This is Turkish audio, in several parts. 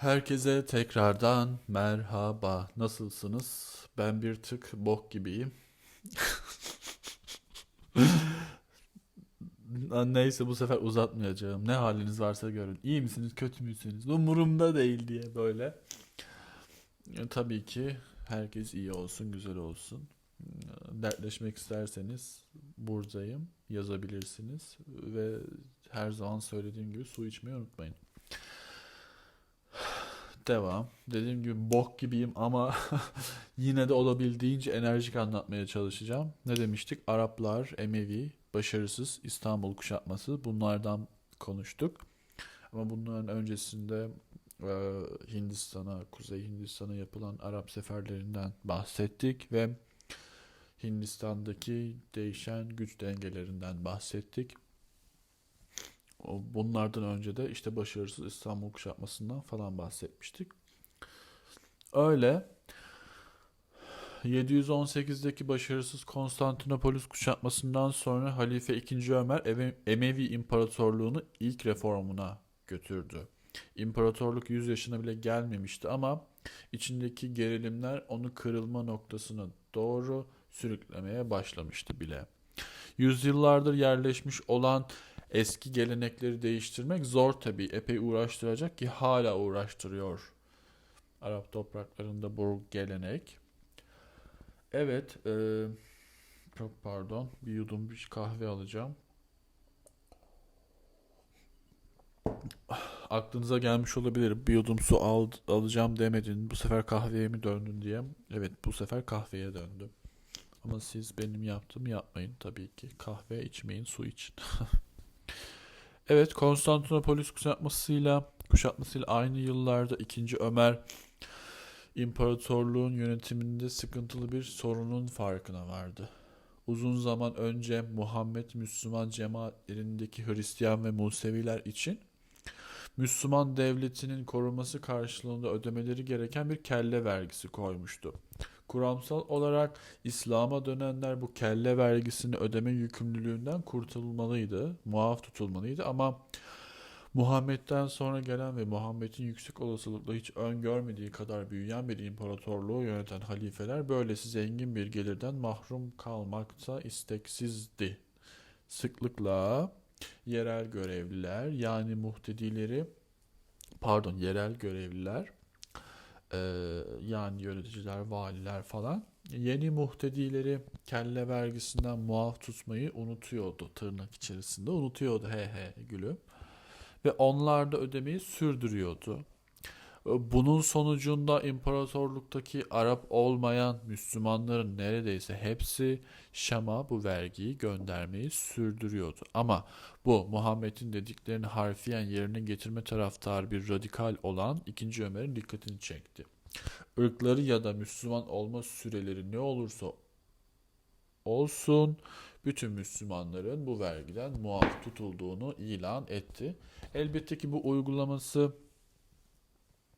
Herkese tekrardan merhaba. Nasılsınız? Ben bir tık bok gibiyim. Neyse bu sefer uzatmayacağım. Ne haliniz varsa görün. İyi misiniz, kötü müsünüz? Umurumda değil diye böyle. E, Tabii ki herkes iyi olsun, güzel olsun. E, Dertleşmek isterseniz buradayım. Yazabilirsiniz ve her zaman söylediğim gibi su içmeyi unutmayın. Devam. Dediğim gibi bok gibiyim ama yine de olabildiğince enerjik anlatmaya çalışacağım. Ne demiştik? Araplar, Emevi, başarısız, İstanbul kuşatması bunlardan konuştuk. Ama bunların öncesinde e, Hindistan'a, Kuzey Hindistan'a yapılan Arap seferlerinden bahsettik ve Hindistan'daki değişen güç dengelerinden bahsettik. Bunlardan önce de işte başarısız İstanbul kuşatmasından falan bahsetmiştik. Öyle 718'deki başarısız Konstantinopolis kuşatmasından sonra Halife II. Ömer Emevi İmparatorluğunu ilk reformuna götürdü. İmparatorluk 100 yaşına bile gelmemişti ama içindeki gerilimler onu kırılma noktasına doğru sürüklemeye başlamıştı bile. Yüzyıllardır yerleşmiş olan eski gelenekleri değiştirmek zor tabii. Epey uğraştıracak ki hala uğraştırıyor Arap topraklarında bu gelenek. Evet, eee, çok pardon. Bir yudum bir kahve alacağım. Aklınıza gelmiş olabilir. Bir yudum su al, alacağım demedin. Bu sefer kahveye mi döndün diye. Evet, bu sefer kahveye döndüm. Ama siz benim yaptığımı yapmayın tabii ki. Kahve içmeyin, su için. Evet, Konstantinopolis kuşatmasıyla kuşatmasıyla aynı yıllarda ikinci Ömer imparatorluğun yönetiminde sıkıntılı bir sorunun farkına vardı. Uzun zaman önce Muhammed Müslüman cemaatlerindeki Hristiyan ve Museviler için Müslüman devletinin koruması karşılığında ödemeleri gereken bir kelle vergisi koymuştu. Kuramsal olarak İslam'a dönenler bu kelle vergisini ödeme yükümlülüğünden kurtulmalıydı, muaf tutulmalıydı ama Muhammed'den sonra gelen ve Muhammed'in yüksek olasılıkla hiç öngörmediği kadar büyüyen bir imparatorluğu yöneten halifeler böylesi zengin bir gelirden mahrum kalmakta isteksizdi. Sıklıkla yerel görevliler yani muhtedileri pardon yerel görevliler eee, yani yöneticiler, valiler falan. Yeni muhtedileri kelle vergisinden muaf tutmayı unutuyordu tırnak içerisinde. Unutuyordu he he gülüm. Ve onlar da ödemeyi sürdürüyordu. Bunun sonucunda imparatorluktaki Arap olmayan Müslümanların neredeyse hepsi Şam'a bu vergiyi göndermeyi sürdürüyordu. Ama bu Muhammed'in dediklerini harfiyen yerine getirme taraftarı bir radikal olan 2. Ömer'in dikkatini çekti. Irkları ya da Müslüman olma süreleri ne olursa olsun bütün Müslümanların bu vergiden muaf tutulduğunu ilan etti. Elbette ki bu uygulaması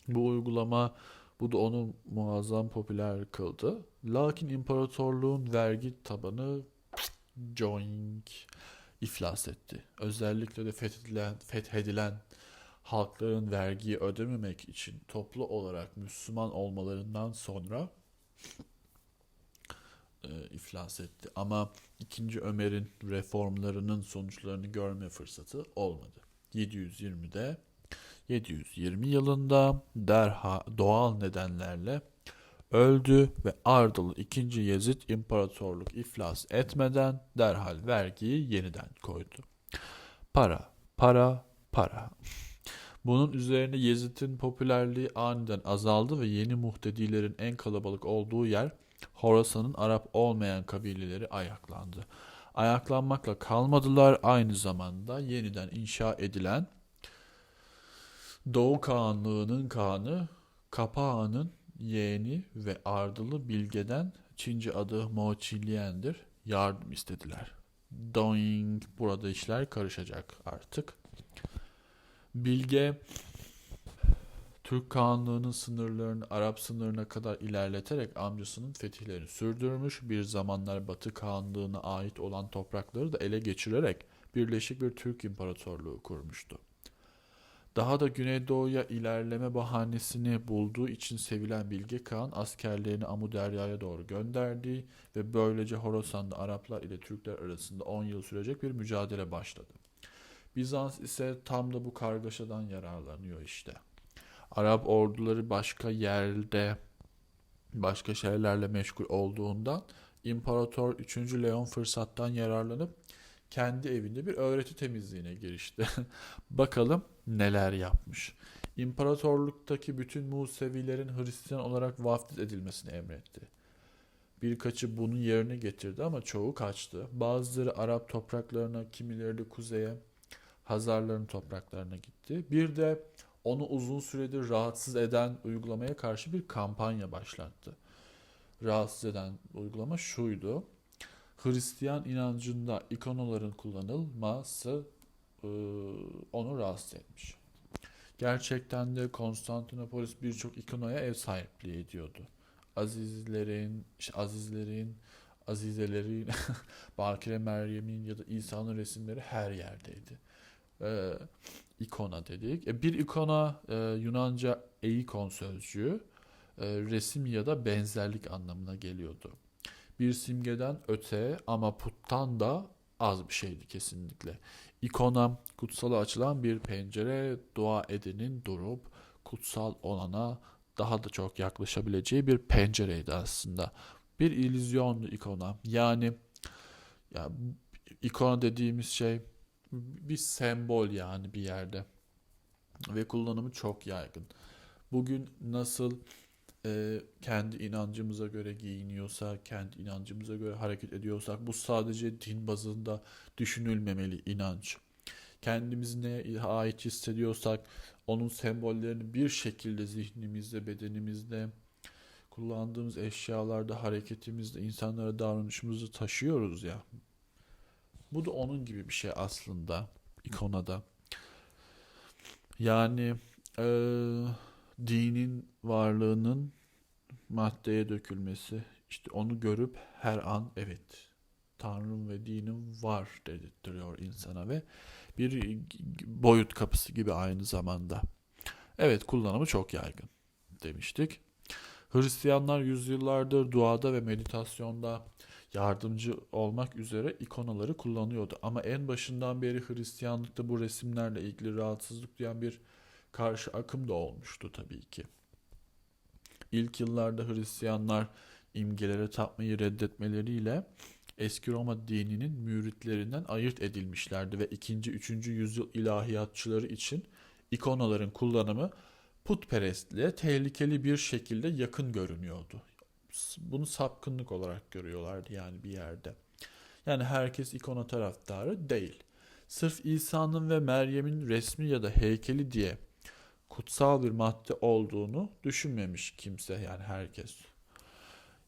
bu uygulama bu da onu muazzam popüler kıldı. Lakin imparatorluğun vergi tabanı joink iflas etti. Özellikle de fethedilen, fethedilen halkların vergiyi ödememek için toplu olarak Müslüman olmalarından sonra e, iflas etti. Ama 2. Ömer'in reformlarının sonuçlarını görme fırsatı olmadı. 720'de 720 yılında derha doğal nedenlerle öldü ve ardıl 2. Yezid imparatorluk iflas etmeden derhal vergiyi yeniden koydu. Para, para, para. Bunun üzerine Yezid'in popülerliği aniden azaldı ve yeni muhtedilerin en kalabalık olduğu yer Horasan'ın Arap olmayan kabileleri ayaklandı. Ayaklanmakla kalmadılar aynı zamanda yeniden inşa edilen Doğu Kağanlığı'nın Kağanı Kapağan'ın yeğeni ve ardılı Bilge'den Çince adı Mo Çilyen'dir yardım istediler. Doing burada işler karışacak artık. Bilge Türk Kağanlığı'nın sınırlarını Arap sınırına kadar ilerleterek amcasının fetihlerini sürdürmüş, bir zamanlar Batı Kağanlığı'na ait olan toprakları da ele geçirerek birleşik bir Türk İmparatorluğu kurmuştu. Daha da Güneydoğu'ya ilerleme bahanesini bulduğu için sevilen Bilge Kağan askerlerini Amuderya'ya doğru gönderdi ve böylece Horasan'da Araplar ile Türkler arasında 10 yıl sürecek bir mücadele başladı. Bizans ise tam da bu kargaşadan yararlanıyor işte. Arap orduları başka yerde başka şeylerle meşgul olduğundan İmparator 3. Leon fırsattan yararlanıp kendi evinde bir öğreti temizliğine girişti. Bakalım neler yapmış. İmparatorluktaki bütün Musevilerin Hristiyan olarak vaftiz edilmesini emretti. Birkaçı bunun yerine getirdi ama çoğu kaçtı. Bazıları Arap topraklarına, kimileri de kuzeye, Hazarların topraklarına gitti. Bir de onu uzun süredir rahatsız eden uygulamaya karşı bir kampanya başlattı. Rahatsız eden uygulama şuydu. Hristiyan inancında ikonaların kullanılması e, onu rahatsız etmiş. Gerçekten de Konstantinopolis birçok ikonaya ev sahipliği ediyordu. Azizlerin, işte Azizlerin, Azizelerin, Bakire Meryem'in ya da İsa'nın resimleri her yerdeydi. Ee, ikona dedik. E, bir ikona e, Yunanca eikon sözcüğü e, resim ya da benzerlik anlamına geliyordu. Bir simgeden öte ama puttan da az bir şeydi kesinlikle. İkona kutsala açılan bir pencere dua edenin durup kutsal olana daha da çok yaklaşabileceği bir pencereydi aslında. Bir illüzyondu ikona. Yani ya ikona dediğimiz şey bir sembol yani bir yerde ve kullanımı çok yaygın. Bugün nasıl e, kendi inancımıza göre giyiniyorsak, kendi inancımıza göre hareket ediyorsak bu sadece din bazında düşünülmemeli inanç. Kendimizi neye ait hissediyorsak onun sembollerini bir şekilde zihnimizde, bedenimizde, kullandığımız eşyalarda, hareketimizde, insanlara davranışımızı taşıyoruz ya. Bu da onun gibi bir şey aslında ikonada. Yani e, dinin varlığının maddeye dökülmesi, işte onu görüp her an evet Tanrım ve dinim var dedirtiyor insana ve bir boyut kapısı gibi aynı zamanda. Evet kullanımı çok yaygın demiştik. Hristiyanlar yüzyıllardır duada ve meditasyonda yardımcı olmak üzere ikonaları kullanıyordu. Ama en başından beri Hristiyanlıkta bu resimlerle ilgili rahatsızlık duyan bir karşı akım da olmuştu tabii ki. İlk yıllarda Hristiyanlar imgelere tapmayı reddetmeleriyle eski Roma dininin müritlerinden ayırt edilmişlerdi ve 2. 3. yüzyıl ilahiyatçıları için ikonaların kullanımı putperestliğe tehlikeli bir şekilde yakın görünüyordu. Bunu sapkınlık olarak görüyorlardı yani bir yerde. Yani herkes ikona taraftarı değil. Sırf İsa'nın ve Meryem'in resmi ya da heykeli diye kutsal bir madde olduğunu düşünmemiş kimse yani herkes.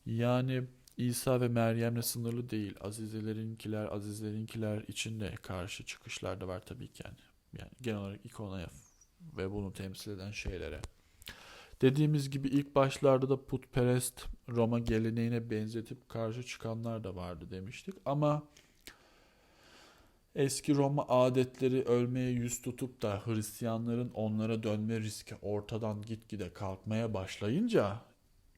Yani İsa ve Meryem'le sınırlı değil. Azizelerinkiler, azizlerinkiler için de karşı çıkışlar da var tabii ki yani. Yani genel olarak ikonaya ve bunu temsil eden şeylere. Dediğimiz gibi ilk başlarda da putperest Roma geleneğine benzetip karşı çıkanlar da vardı demiştik. Ama eski Roma adetleri ölmeye yüz tutup da Hristiyanların onlara dönme riski ortadan gitgide kalkmaya başlayınca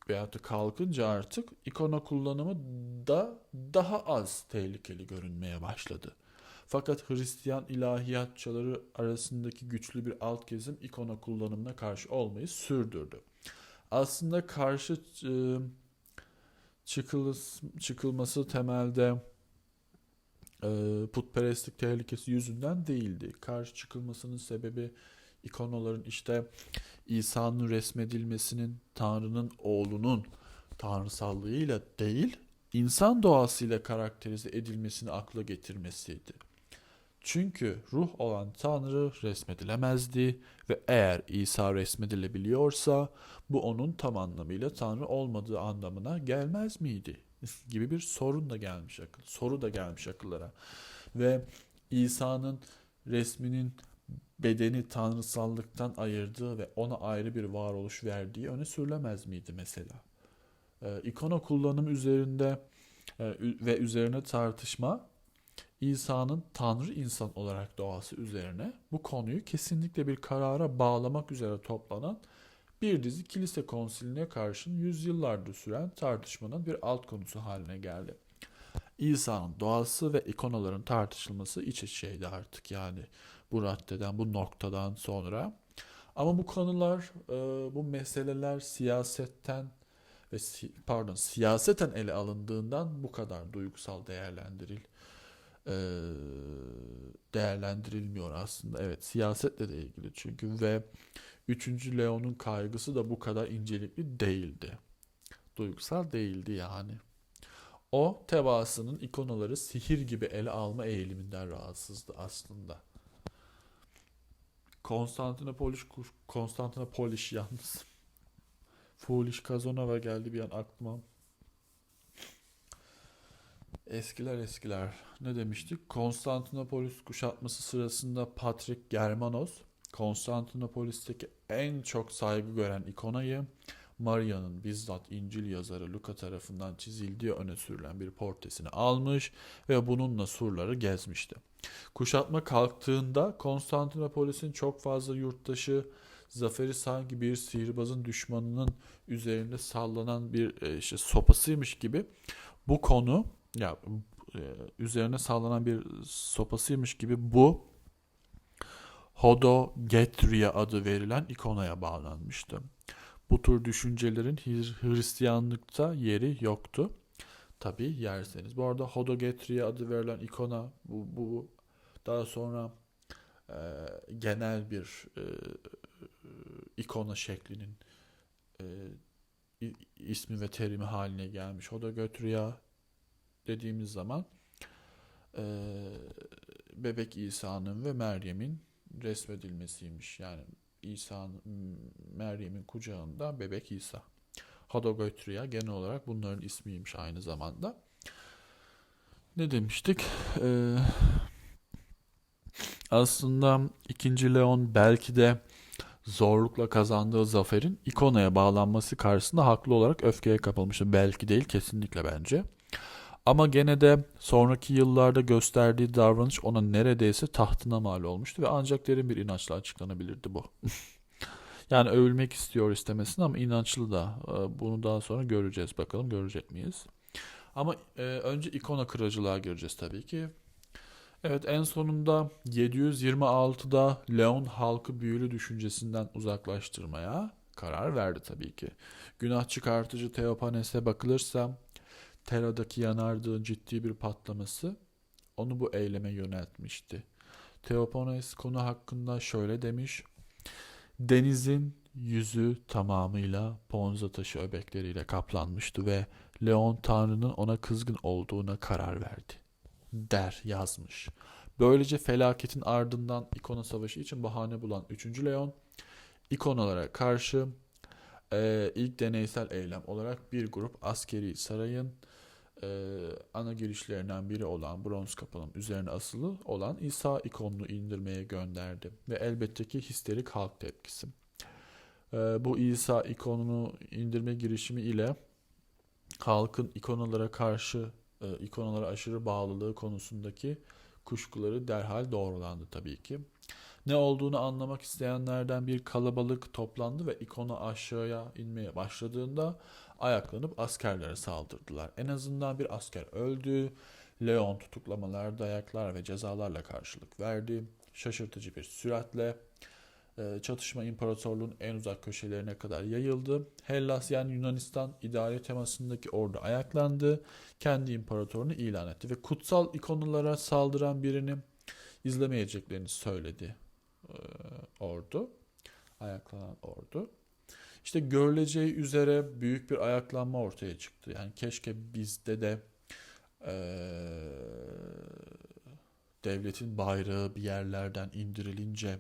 veyahut da kalkınca artık ikona kullanımı da daha az tehlikeli görünmeye başladı. Fakat Hristiyan ilahiyatçıları arasındaki güçlü bir alt kesim ikona kullanımına karşı olmayı sürdürdü. Aslında karşı çıkılması temelde putperestlik tehlikesi yüzünden değildi. Karşı çıkılmasının sebebi ikonaların işte İsa'nın resmedilmesinin Tanrı'nın oğlunun tanrısallığıyla değil, insan doğasıyla karakterize edilmesini akla getirmesiydi. Çünkü ruh olan Tanrı resmedilemezdi ve eğer İsa resmedilebiliyorsa bu onun tam anlamıyla Tanrı olmadığı anlamına gelmez miydi? Gibi bir sorun da gelmiş akıl, soru da gelmiş akıllara. Ve İsa'nın resminin bedeni tanrısallıktan ayırdığı ve ona ayrı bir varoluş verdiği öne sürülemez miydi mesela? Ee, ikona kullanım üzerinde e, ve üzerine tartışma İsa'nın Tanrı insan olarak doğası üzerine bu konuyu kesinlikle bir karara bağlamak üzere toplanan bir dizi kilise konsiline karşın yüzyıllardır süren tartışmanın bir alt konusu haline geldi. İsa'nın doğası ve ikonaların tartışılması iç içeydi artık yani bu raddeden, bu noktadan sonra. Ama bu konular, e, bu meseleler siyasetten ve pardon siyaseten ele alındığından bu kadar duygusal değerlendiril e, değerlendirilmiyor aslında. Evet siyasetle de ilgili çünkü ve 3. Leon'un kaygısı da bu kadar incelikli değildi. Duygusal değildi yani. O tebaasının ikonaları sihir gibi ele alma eğiliminden rahatsızdı aslında. Konstantinopolis Konstantinopolis yalnız. Foolish Kazanova geldi bir an aklıma. Eskiler eskiler. Ne demiştik? Konstantinopolis kuşatması sırasında Patrick Germanos, Konstantinopolis'teki en çok saygı gören ikonayı Maria'nın bizzat İncil yazarı Luka tarafından çizildiği öne sürülen bir portresini almış ve bununla surları gezmişti. Kuşatma kalktığında Konstantinopolis'in çok fazla yurttaşı zaferi sanki bir sihirbazın düşmanının üzerinde sallanan bir e, işte sopasıymış gibi bu konu ya e, üzerine sallanan bir sopasıymış gibi bu Hodogetria adı verilen ikonaya bağlanmıştı. Bu tür düşüncelerin Hristiyanlıkta yeri yoktu. Tabi yerseniz. Bu arada Hodogetria adı verilen ikona bu, bu daha sonra e, genel bir e, ikona şeklinin e, ismi ve terimi haline gelmiş. Hodogetria dediğimiz zaman e, bebek İsa'nın ve Meryem'in resmedilmesiymiş. Yani İsa'nın Meryem'in kucağında bebek İsa. Hadogötria genel olarak bunların ismiymiş aynı zamanda. Ne demiştik? Ee, aslında 2. Leon belki de zorlukla kazandığı zaferin ikonaya bağlanması karşısında haklı olarak öfkeye kapılmıştı. Belki değil kesinlikle bence. Ama gene de sonraki yıllarda gösterdiği davranış ona neredeyse tahtına mal olmuştu ve ancak derin bir inançla açıklanabilirdi bu. yani övülmek istiyor istemesin ama inançlı da. Ee, bunu daha sonra göreceğiz. Bakalım görecek miyiz? Ama e, önce ikona kırıcılığa gireceğiz tabii ki. Evet en sonunda 726'da Leon halkı büyülü düşüncesinden uzaklaştırmaya karar verdi tabii ki. Günah çıkartıcı Teopanes'e bakılırsa Tera'daki yanardağın ciddi bir patlaması onu bu eyleme yöneltmişti. Theophanes konu hakkında şöyle demiş. Denizin yüzü tamamıyla Ponza taşı öbekleriyle kaplanmıştı ve Leon Tanrı'nın ona kızgın olduğuna karar verdi. Der yazmış. Böylece felaketin ardından ikona savaşı için bahane bulan 3. Leon, ikonalara karşı e, ilk deneysel eylem olarak bir grup askeri sarayın e, ana girişlerinden biri olan bronz kapının üzerine asılı olan İsa ikonunu indirmeye gönderdi. Ve elbette ki histerik halk tepkisi. E, bu İsa ikonunu indirme girişimi ile halkın ikonalara karşı, e, ikonalara aşırı bağlılığı konusundaki kuşkuları derhal doğrulandı tabii ki. Ne olduğunu anlamak isteyenlerden bir kalabalık toplandı ve ikona aşağıya inmeye başladığında ayaklanıp askerlere saldırdılar. En azından bir asker öldü. Leon tutuklamalar, dayaklar ve cezalarla karşılık verdi. Şaşırtıcı bir süratle e, çatışma imparatorluğun en uzak köşelerine kadar yayıldı. Hellas yani Yunanistan idare temasındaki ordu ayaklandı. Kendi imparatorunu ilan etti ve kutsal ikonulara saldıran birini izlemeyeceklerini söyledi e, ordu. Ayaklanan ordu. İşte görüleceği üzere büyük bir ayaklanma ortaya çıktı. Yani keşke bizde de e, devletin bayrağı bir yerlerden indirilince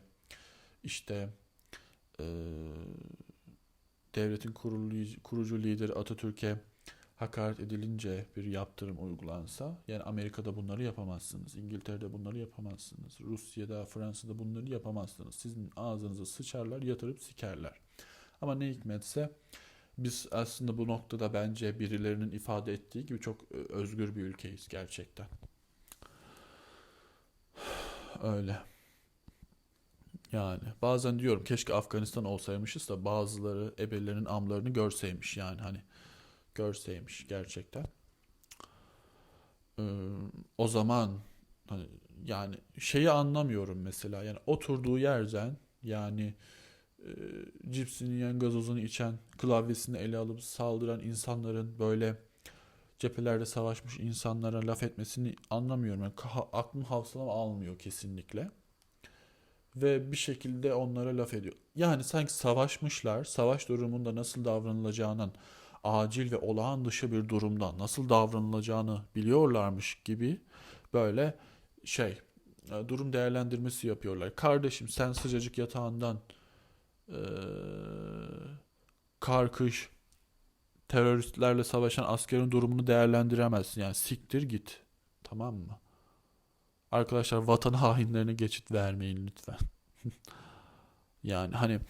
işte e, devletin kurulu, kurucu lideri Atatürk'e hakaret edilince bir yaptırım uygulansa yani Amerika'da bunları yapamazsınız. İngiltere'de bunları yapamazsınız. Rusya'da, Fransa'da bunları yapamazsınız. Sizin ağzınıza sıçarlar, yatırıp sikerler. Ama ne hikmetse biz aslında bu noktada bence birilerinin ifade ettiği gibi çok e, özgür bir ülkeyiz gerçekten. Öyle. Yani bazen diyorum keşke Afganistan olsaymışız da bazıları ebelerinin amlarını görseymiş yani hani görseymiş gerçekten. Ee, o zaman hani yani şeyi anlamıyorum mesela yani oturduğu yerden yani cipsini yiyen gazozunu içen klavyesini ele alıp saldıran insanların böyle cephelerde savaşmış insanlara laf etmesini anlamıyorum. Yani aklım hafsalam almıyor kesinlikle. Ve bir şekilde onlara laf ediyor. Yani sanki savaşmışlar, savaş durumunda nasıl davranılacağının acil ve olağan dışı bir durumda nasıl davranılacağını biliyorlarmış gibi böyle şey e, durum değerlendirmesi yapıyorlar. Kardeşim sen sıcacık yatağından eee kar kış teröristlerle savaşan askerin durumunu değerlendiremezsin. Yani siktir git. Tamam mı? Arkadaşlar vatan hainlerine geçit vermeyin lütfen. Yani hani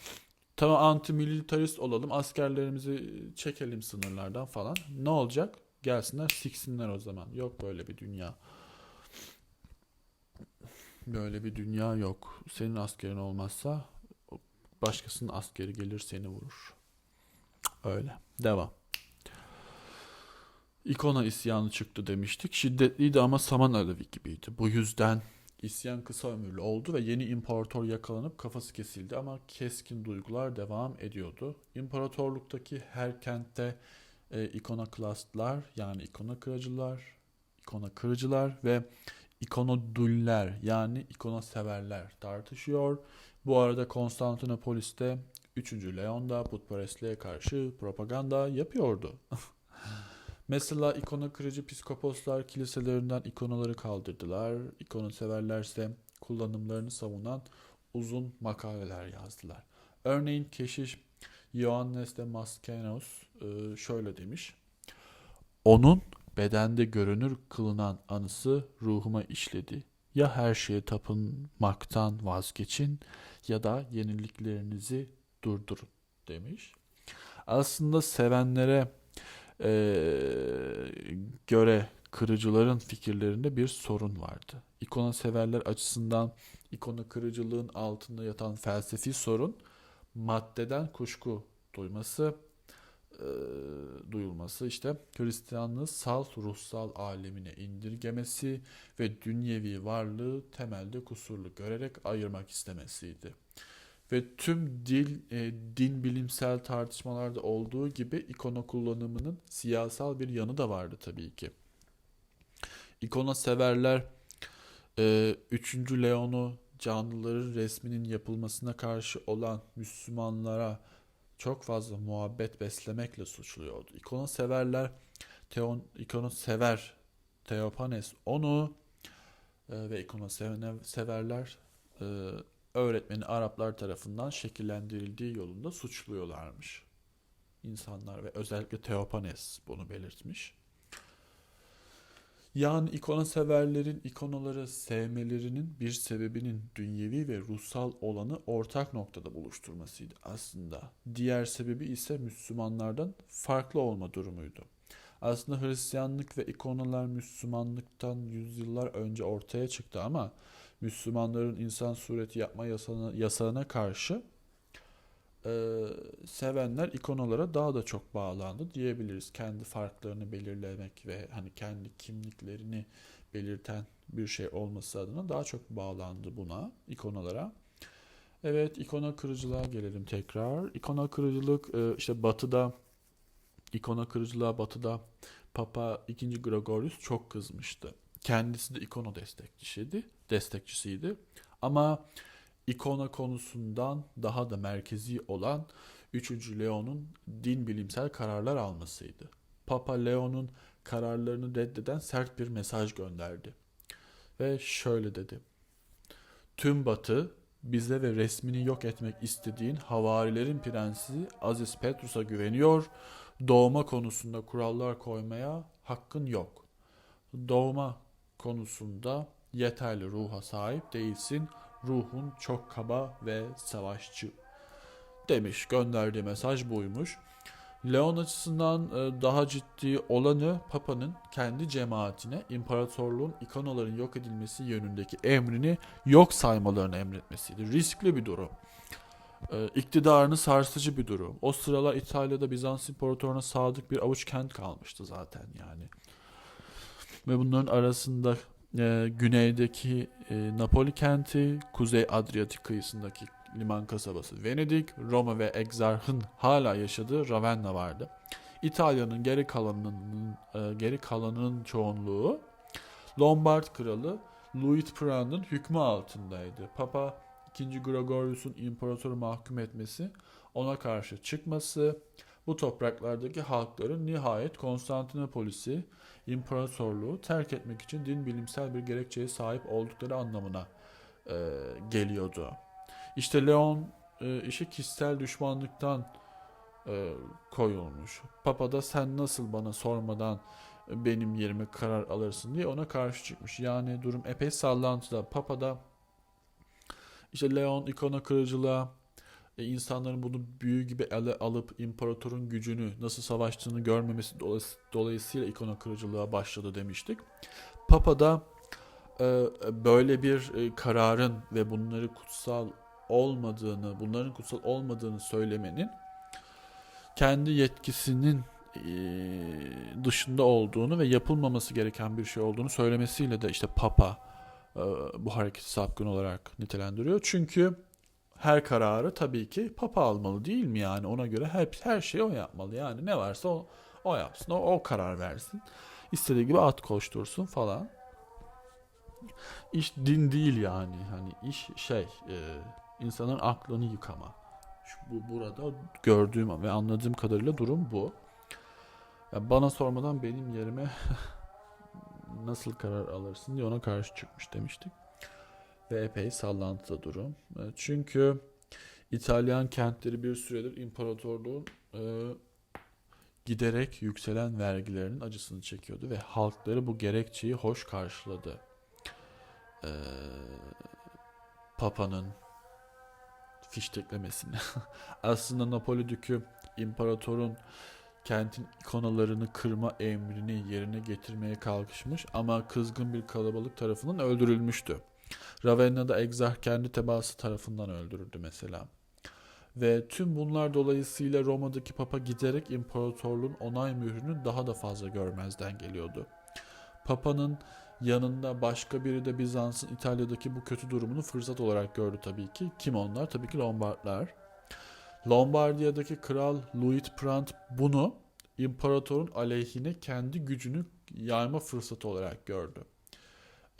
tamam anti-militarist olalım, askerlerimizi çekelim sınırlardan falan. Ne olacak? Gelsinler siksinler o zaman. Yok böyle bir dünya. Böyle bir dünya yok. Senin askerin olmazsa başkasının askeri gelir seni vurur. Öyle. Devam. İkona isyanı çıktı demiştik. Şiddetliydi ama saman alevi gibiydi. Bu yüzden isyan kısa ömürlü oldu ve yeni imparator yakalanıp kafası kesildi ama keskin duygular devam ediyordu. İmparatorluktaki her kentte e, ikonoklastlar yani ikona kırıcılar, ikona kırıcılar ve ikonoduller yani ikona severler tartışıyor. Bu arada Konstantinopolis'te 3. Leon da putperestliğe karşı propaganda yapıyordu. Mesela ikona kırıcı psikoposlar kiliselerinden ikonaları kaldırdılar. İkonu severlerse kullanımlarını savunan uzun makaleler yazdılar. Örneğin keşiş Ioannes de Maskenos e, şöyle demiş. Onun bedende görünür kılınan anısı ruhuma işledi. Ya her şeye tapınmaktan vazgeçin ya da yeniliklerinizi durdurun demiş. Aslında sevenlere eee, göre kırıcıların fikirlerinde bir sorun vardı. İkona severler açısından ikona kırıcılığın altında yatan felsefi sorun maddeden kuşku duyması, eee, duyulması işte Hristiyanlığı salt ruhsal alemine indirgemesi ve dünyevi varlığı temelde kusurlu görerek ayırmak istemesiydi. Ve tüm dil, e, din bilimsel tartışmalarda olduğu gibi ikona kullanımının siyasal bir yanı da vardı tabii ki. İkona severler e, 3. Leon'u canlıların resminin yapılmasına karşı olan Müslümanlara çok fazla muhabbet beslemekle suçluyordu. İkona severler, Teon, ikona sever Teopanes onu e, ve ikona sevene- severler e, öğretmeni Araplar tarafından şekillendirildiği yolunda suçluyorlarmış. İnsanlar ve özellikle Teopanes bunu belirtmiş. Yani ikona severlerin ikonaları sevmelerinin bir sebebinin dünyevi ve ruhsal olanı ortak noktada buluşturmasıydı aslında. Diğer sebebi ise Müslümanlardan farklı olma durumuydu. Aslında Hristiyanlık ve ikonalar Müslümanlıktan yüzyıllar önce ortaya çıktı ama Müslümanların insan sureti yapma yasağına, yasağına karşı e, sevenler ikonalara daha da çok bağlandı diyebiliriz. Kendi farklarını belirlemek ve hani kendi kimliklerini belirten bir şey olması adına daha çok bağlandı buna, ikonalara. Evet, ikona kırıcılığa gelelim tekrar. İkona kırıcılık e, işte batıda ikona kırıcılığa batıda Papa II. Gregorius çok kızmıştı. Kendisi de ikono destekçisiydi, destekçisiydi. Ama ikona konusundan daha da merkezi olan 3. Leon'un din bilimsel kararlar almasıydı. Papa Leon'un kararlarını reddeden sert bir mesaj gönderdi. Ve şöyle dedi. Tüm Batı bize ve resmini yok etmek istediğin havarilerin prensi Aziz Petrus'a güveniyor. Doğma konusunda kurallar koymaya hakkın yok. Doğma konusunda yeterli ruha sahip değilsin. Ruhun çok kaba ve savaşçı demiş. Gönderdiği mesaj buymuş. Leon açısından e, daha ciddi olanı Papa'nın kendi cemaatine imparatorluğun ikonaların yok edilmesi yönündeki emrini yok saymalarını emretmesiydi. Riskli bir durum. E, iktidarını sarsıcı bir durum. O sıralar İtalya'da Bizans İmparatorluğu'na sadık bir avuç kent kalmıştı zaten yani. Ve bunların arasında e, güneydeki e, Napoli kenti, kuzey Adriyatik kıyısındaki liman kasabası Venedik, Roma ve Exarch'ın hala yaşadığı Ravenna vardı. İtalya'nın geri kalanının e, geri kalanının çoğunluğu Lombard kralı Luitprand'ın hükmü altındaydı. Papa 2. Gregorius'un imparatoru mahkum etmesi, ona karşı çıkması, bu topraklardaki halkların nihayet Konstantinopolis'i, imparatorluğu terk etmek için din bilimsel bir gerekçeye sahip oldukları anlamına e, geliyordu. İşte Leon e, işi kişisel düşmanlıktan e, koyulmuş. Papa da sen nasıl bana sormadan benim yerime karar alırsın diye ona karşı çıkmış. Yani durum epey sallantıda. Papa da işte Leon ikona kırıcılığa e, insanların bunu büyü gibi ele alıp imparatorun gücünü nasıl savaştığını görmemesi dolayıs- dolayısıyla ikona kırıcılığa başladı demiştik. Papa da e, böyle bir e, kararın ve bunları kutsal olmadığını, bunların kutsal olmadığını söylemenin kendi yetkisinin e, dışında olduğunu ve yapılmaması gereken bir şey olduğunu söylemesiyle de işte Papa e, bu hareketi sapkın olarak nitelendiriyor. Çünkü her kararı tabii ki Papa almalı değil mi yani? Ona göre her, her şeyi o yapmalı. Yani ne varsa o, o yapsın o, o karar versin. İstediği gibi at koştursun falan. İş din değil yani. Hani iş şey e, insanın aklını yıkama. Şu, bu burada gördüğüm ve anladığım kadarıyla durum bu. Ya bana sormadan benim yerime nasıl karar alırsın diye ona karşı çıkmış demiştik ve epey sallantıda durum. E, Çünkü İtalyan kentleri bir süredir imparatorluğun e, giderek yükselen vergilerinin acısını çekiyordu ve halkları bu gerekçeyi hoş karşıladı. E, Papa'nın fişteklemesini. Aslında Napoli Dükü imparatorun kentin ikonalarını kırma emrini yerine getirmeye kalkışmış ama kızgın bir kalabalık tarafından öldürülmüştü. Ravenna'da Exarch kendi tebaası tarafından öldürüldü mesela. Ve tüm bunlar dolayısıyla Roma'daki Papa giderek imparatorluğun onay mührünü daha da fazla görmezden geliyordu. Papa'nın yanında başka biri de Bizans'ın İtalya'daki bu kötü durumunu fırsat olarak gördü tabii ki. Kim onlar? Tabii ki Lombardlar. Lombardiya'daki kral Luitprand bunu imparatorun aleyhine kendi gücünü yayma fırsatı olarak gördü.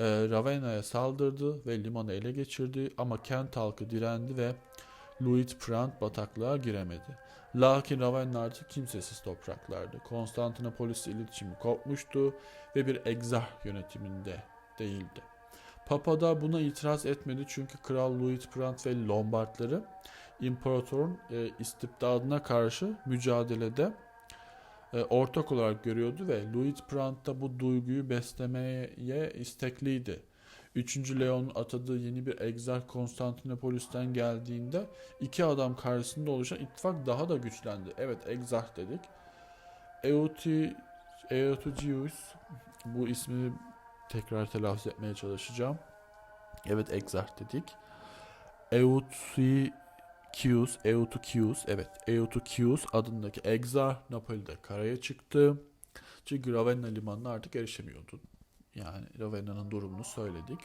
Ee, Ravenna'ya saldırdı ve limanı ele geçirdi ama kent halkı direndi ve Luitprand bataklığa giremedi. Lakin Ravenna artık kimsesiz topraklardı. Konstantinopolis iletişimi kopmuştu ve bir egzarh yönetiminde değildi. Papa da buna itiraz etmedi çünkü Kral Luitprand ve Lombardları imparatorun e, istibdadına karşı mücadelede e, ortak olarak görüyordu ve Luitprand da bu duyguyu beslemeye istekliydi. 3. Leon'un atadığı yeni bir egzark Konstantinopolis'ten geldiğinde iki adam karşısında oluşan ittifak daha da güçlendi. Evet egzark dedik. Euti, bu ismi tekrar telaffuz etmeye çalışacağım. Evet egzark dedik. Eutychius, Eutychius, evet Eutychius adındaki egzark Napoli'de karaya çıktı. Çünkü Ravenna limanına artık erişemiyordu. Yani Ravenna'nın durumunu söyledik.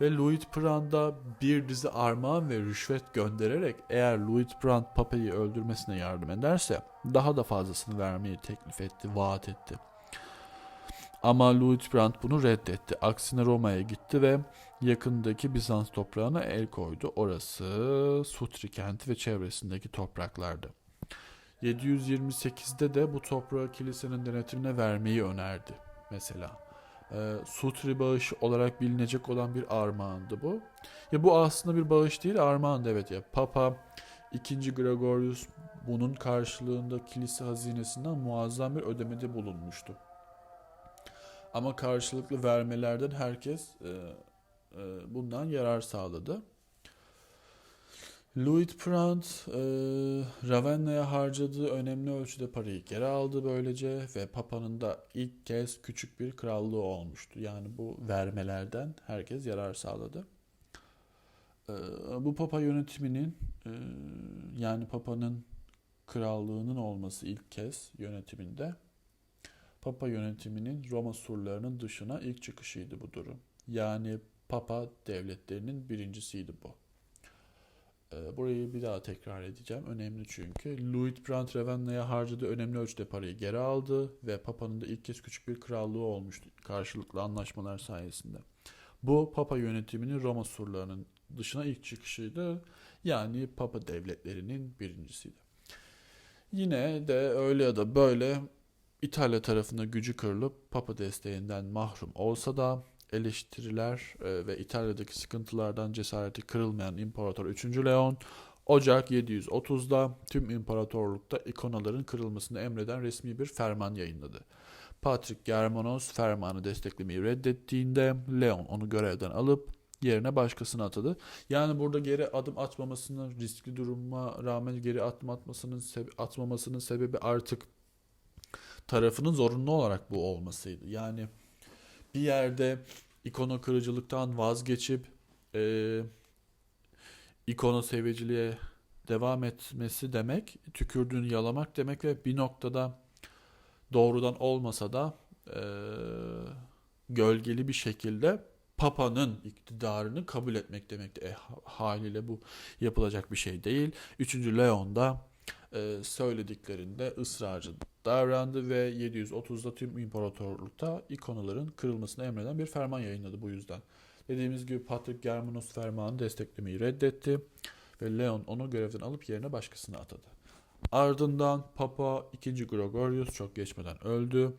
Ve Luitprand'a bir dizi armağan ve rüşvet göndererek eğer Luitprand Papa'yı öldürmesine yardım ederse daha da fazlasını vermeyi teklif etti, vaat etti. Ama Luitprand bunu reddetti. Aksine Roma'ya gitti ve yakındaki Bizans toprağına el koydu. Orası Sutri kenti ve çevresindeki topraklardı. 728'de de bu toprağı kilisenin denetimine vermeyi önerdi mesela e, Sutri bağışı olarak bilinecek olan bir armağandı bu. Ya bu aslında bir bağış değil armağandı evet ya. Papa 2. Gregorius bunun karşılığında kilise hazinesinden muazzam bir ödemede bulunmuştu. Ama karşılıklı vermelerden herkes e, e, bundan yarar sağladı. Luitprand e, Ravenna'ya harcadığı önemli ölçüde parayı geri aldı böylece ve Papa'nın da ilk kez küçük bir krallığı olmuştu. Yani bu vermelerden herkes yarar sağladı. E, bu Papa yönetiminin e, yani Papa'nın krallığının olması ilk kez yönetiminde Papa yönetiminin Roma surlarının dışına ilk çıkışıydı bu durum. Yani Papa devletlerinin birincisiydi bu. Ee, Burayı bir daha tekrar edeceğim. Önemli çünkü. Luitprand Ravenna'ya harcadığı önemli ölçüde parayı geri aldı ve Papa'nın da ilk kez küçük bir krallığı olmuştu karşılıklı anlaşmalar sayesinde. Bu Papa yönetiminin Roma surlarının dışına ilk çıkışıydı. Yani Papa devletlerinin birincisiydi. Yine de öyle ya da böyle İtalya tarafında gücü kırılıp Papa desteğinden mahrum olsa da eleştiriler e, ve İtalya'daki sıkıntılardan cesareti kırılmayan İmparator 3. Leon Ocak 730'da tüm imparatorlukta ikonaların kırılmasını emreden resmi bir ferman yayınladı. Patrick Germanos fermanı desteklemeyi reddettiğinde Leon onu görevden alıp yerine başkasını atadı. Yani burada geri adım atmamasının riskli duruma rağmen geri adım atmasının atmamasının sebebi artık tarafının zorunlu olarak bu olmasıydı. Yani bir yerde ikona kırıcılıktan vazgeçip e, ikona seviciliğe devam etmesi demek tükürdüğünü yalamak demek ve bir noktada doğrudan olmasa da e, gölgeli bir şekilde Papa'nın iktidarını kabul etmek demekti. E, ha- haliyle bu yapılacak bir şey değil. Üçüncü Leon da e, söylediklerinde ısrarcı davrandı ve 730'da tüm imparatorlukta ikonaların kırılmasını emreden bir ferman yayınladı bu yüzden. Dediğimiz gibi Patrick Germanos fermanı desteklemeyi reddetti ve Leon onu görevden alıp yerine başkasını atadı. Ardından Papa 2. Gregorius çok geçmeden öldü.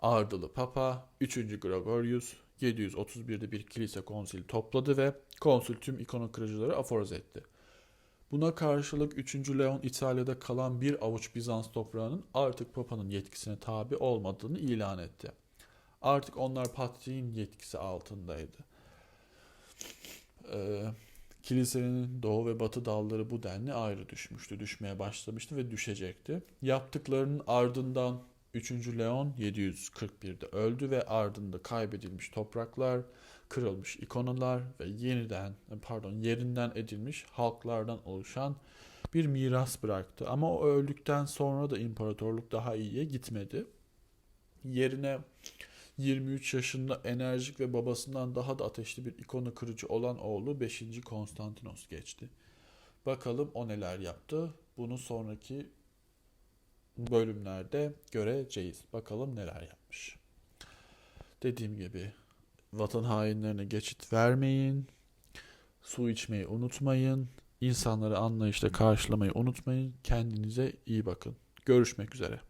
Ardılı Papa 3. Gregorius 731'de bir kilise konsili topladı ve konsül tüm ikona kırıcıları aforoz etti. Buna karşılık 3. Leon İtalya'da kalan bir avuç Bizans toprağının artık Papa'nın yetkisine tabi olmadığını ilan etti. Artık onlar Patriğin yetkisi altındaydı. Ee, kilisenin doğu ve batı dalları bu denli ayrı düşmüştü, düşmeye başlamıştı ve düşecekti. Yaptıklarının ardından 3. Leon 741'de öldü ve ardında kaybedilmiş topraklar, kırılmış ikonalar ve yeniden pardon yerinden edilmiş halklardan oluşan bir miras bıraktı. Ama o öldükten sonra da imparatorluk daha iyiye gitmedi. Yerine 23 yaşında enerjik ve babasından daha da ateşli bir ikonu kırıcı olan oğlu 5. Konstantinos geçti. Bakalım o neler yaptı. Bunu sonraki bölümlerde göreceğiz. Bakalım neler yapmış. Dediğim gibi vatan hainlerine geçit vermeyin. Su içmeyi unutmayın. İnsanları anlayışla karşılamayı unutmayın. Kendinize iyi bakın. Görüşmek üzere.